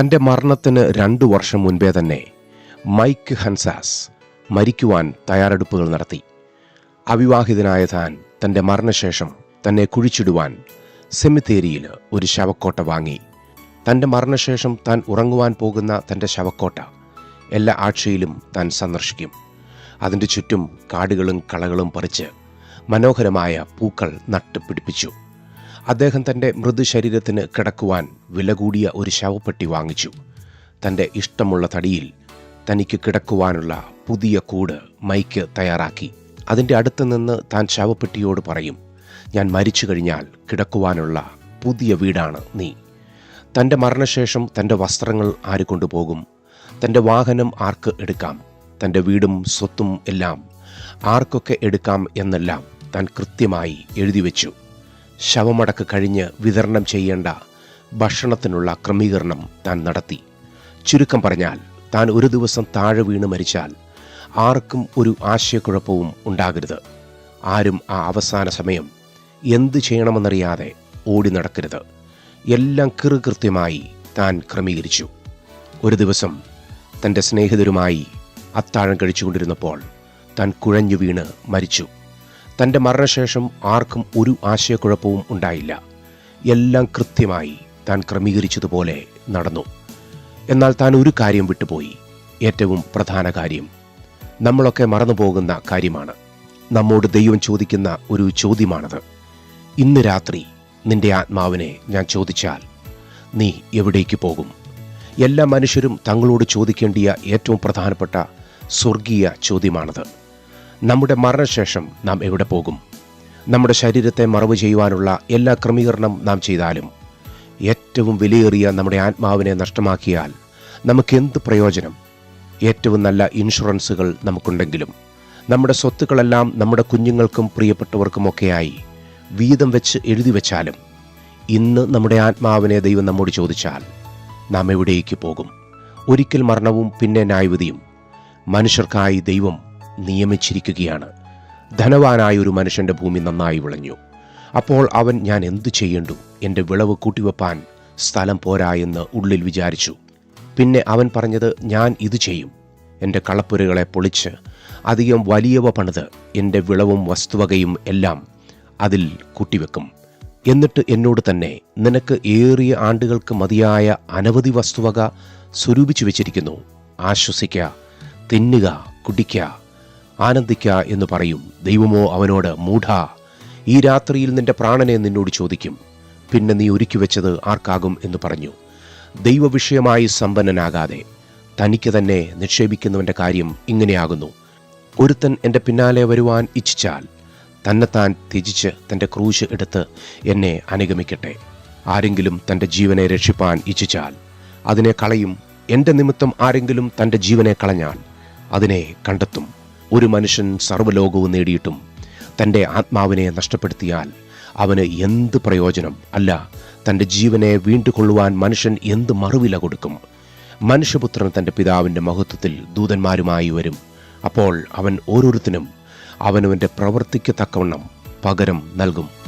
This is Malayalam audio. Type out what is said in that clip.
തന്റെ മരണത്തിന് രണ്ടു വർഷം മുൻപേ തന്നെ മൈക്ക് ഹൻസാസ് മരിക്കുവാൻ തയ്യാറെടുപ്പുകൾ നടത്തി. അവിവാഹിതനായ താൻ തന്റെ മരണശേഷം തന്നെ കുഴിച്ചിടുവാൻ സെമിത്തേരിയിൽ ഒരു ശവക്കോട്ട വാങ്ങി. തന്റെ മരണശേഷം താൻ ഉറങ്ങുവാൻ പോകുന്ന തന്റെ ശവക്കോട്ട എല്ലാ ആഴ്ചയിലും താൻ സന്ദർശിക്കും. അതിന്റെ ചുറ്റും കാടുകളും കളകളും പറിച്ച് മനോഹരമായ പൂക്കൾ നട്ടുപിടിപ്പിച്ചു. അദ്ദേഹം തന്റെ മൃദുശരീരത്തിന് കിടക്കുവാൻ വില കൂടിയ ഒരു ശവപ്പെട്ടി വാങ്ങിച്ചു. തന്റെ ഇഷ്ടമുള്ള തടിയിൽ തനിക്ക് കിടക്കുവാനുള്ള പുതിയ കൂട് മൈക്ക് തയ്യാറാക്കി. അതിന്റെ അടുത്ത് നിന്ന് താൻ ശവപ്പെട്ടിയോട് പറയും ഞാൻ മരിച്ചു കഴിഞ്ഞാൽ കിടക്കുവാനുള്ള പുതിയ വീടാണ് നീ. തന്റെ മരണശേഷം തന്റെ വസ്ത്രങ്ങൾ ആര് കൊണ്ടുപോകും? തന്റെ വാഹനം ആർക്ക് എടുക്കാം? തന്റെ വീടും സ്വത്തും എല്ലാം ആർക്കൊക്കെ എടുക്കാം? എന്നെല്ലാം താൻ കൃത്യമായി എഴുതി വെച്ചു. ശവമടക്ക് കഴിഞ്ഞ് വിതരണം ചെയ്യേണ്ട ഭക്ഷണത്തിനുള്ള ക്രമീകരണം താൻ നടത്തി. ചുരുക്കം പറഞ്ഞാൽ താൻ ഒരു ദിവസം താഴെ വീണ് മരിച്ചാൽ ആർക്കും ഒരു ആശയക്കുഴപ്പവും ഉണ്ടാകരുത്. ആരും ആ അവസാന സമയം എന്ത് ചെയ്യണമെന്നറിയാതെ ഓടി നടക്കരുത്. എല്ലാം കൃത്യമായി താൻ ക്രമീകരിച്ചു. ഒരു ദിവസം തന്റെ സ്നേഹിതരുമായി അത്താഴം കഴിച്ചുകൊണ്ടിരുന്നപ്പോൾ താൻ കുഴഞ്ഞു വീണ് മരിച്ചു. തന്റെ മരണശേഷം ആർക്കും ഒരു ആശയക്കുഴപ്പവും ഉണ്ടായില്ല. എല്ലാം കൃത്യമായി താൻ ക്രമീകരിച്ചതുപോലെ നടന്നു. എന്നാൽ താൻ ഒരു കാര്യം വിട്ടുപോയി. ഏറ്റവും പ്രധാന കാര്യം നമ്മളൊക്കെ മറന്നുപോകുന്ന കാര്യമാണ്. നമ്മോട് ദൈവം ചോദിക്കുന്ന ഒരു ചോദ്യമാണത്. ഇന്ന് രാത്രി നിന്റെ ആത്മാവിനെ ഞാൻ ചോദിച്ചാൽ നീ എവിടേക്ക് പോകും? എല്ലാ മനുഷ്യരും തങ്ങളോട് ചോദിക്കേണ്ടിയ ഏറ്റവും പ്രധാനപ്പെട്ട സ്വർഗീയ ചോദ്യമാണത്. നമ്മുടെ മരണശേഷം നാം എവിടെ പോകും? നമ്മുടെ ശരീരത്തെ മറവ് ചെയ്യുവാനുള്ള എല്ലാ ക്രമീകരണം നാം ചെയ്താലും ഏറ്റവും വിലയേറിയ നമ്മുടെ ആത്മാവിനെ നഷ്ടമാക്കിയാൽ നമുക്കെന്ത് പ്രയോജനം? ഏറ്റവും നല്ല ഇൻഷുറൻസുകൾ നമുക്കുണ്ടെങ്കിലും നമ്മുടെ സ്വത്തുക്കളെല്ലാം നമ്മുടെ കുഞ്ഞുങ്ങൾക്കും പ്രിയപ്പെട്ടവർക്കുമൊക്കെയായി വീതം വെച്ച് എഴുതി വെച്ചാലും ഇന്ന് നമ്മുടെ ആത്മാവിനെ ദൈവം നമ്മോട് ചോദിച്ചാൽ നാം എവിടേക്ക് പോകും? ഒരിക്കൽ മരണവും പിന്നെ ന്യായവിധിയും മനുഷ്യർക്കായി ദൈവം നിയമിച്ചിരിക്കുകയാണ്. ധനവാനായ ഒരു മനുഷ്യന്റെ ഭൂമി നന്നായി വിളഞ്ഞു. അപ്പോൾ അവൻ ഞാൻ എന്തു ചെയ്യണ്ടു? എന്റെ വിളവ് കൂട്ടിവെപ്പാൻ സ്ഥലം പോരാ എന്ന് ഉള്ളിൽ വിചാരിച്ചു. പിന്നെ അവൻ പറഞ്ഞത് ഞാൻ ഇത് ചെയ്യും. എന്റെ കളപ്പുരകളെ പൊളിച്ച് അധികം വലിയവ പണിത് എന്റെ വിളവും വസ്തുവകയും എല്ലാം അതിൽ കൂട്ടിവെക്കും. എന്നിട്ട് എന്നോട് തന്നെ നിനക്ക് ഏറിയ ആണ്ടുകൾക്ക് മതിയായ അനവധി വസ്തുവക സ്വരൂപിച്ചു വെച്ചിരിക്കുന്നു. ആശ്വസിക്കുക തിന്നുക കുടിക്ക ആനന്ദിക്ക എന്ന് പറയും. ദൈവമോ അവനോട് മൂഢ ഈ രാത്രിയിൽ നിന്റെ പ്രാണനെ നിന്നോട് ചോദിക്കും. പിന്നെ നീ ഒരുക്കി വെച്ചത് ആർക്കാകും? എന്ന് പറഞ്ഞു. ദൈവവിഷയമായി സമ്പന്നനാകാതെ തനിക്ക് തന്നെ നിക്ഷേപിക്കുന്നവന്റെ കാര്യം ഇങ്ങനെയാകുന്നു. ഒരുത്തൻ എന്റെ പിന്നാലെ വരുവാൻ ഇച്ഛിച്ചാൽ തന്നെത്താൻ ത്യജിച്ച് തന്റെ ക്രൂശ് എടുത്ത് എന്നെ അനുഗമിക്കട്ടെ. ആരെങ്കിലും തന്റെ ജീവനെ രക്ഷിപ്പാൻ ഇച്ഛിച്ചാൽ അതിനെ കളയും. എന്റെ നിമിത്തം ആരെങ്കിലും തന്റെ ജീവനെ കളഞ്ഞാൽ അതിനെ കണ്ടെത്തും. ഒരു മനുഷ്യൻ സർവലോകവും നേടിയിട്ടും തന്റെ ആത്മാവിനെ നഷ്ടപ്പെടുത്തിയാൽ അവന് എന്ത് പ്രയോജനം? അല്ല തന്റെ ജീവനെ വീണ്ടുകൊള്ളുവാൻ മനുഷ്യൻ എന്ത് മറുവില കൊടുക്കും? മനുഷ്യപുത്രൻ തന്റെ പിതാവിന്റെ മഹത്വത്തിൽ ദൂതന്മാരുമായി വരും. അപ്പോൾ അവൻ ഓരോരുത്തനും അവനവന്റെ പ്രവൃത്തിക്ക് തക്കവണ്ണം പകരം നൽകും.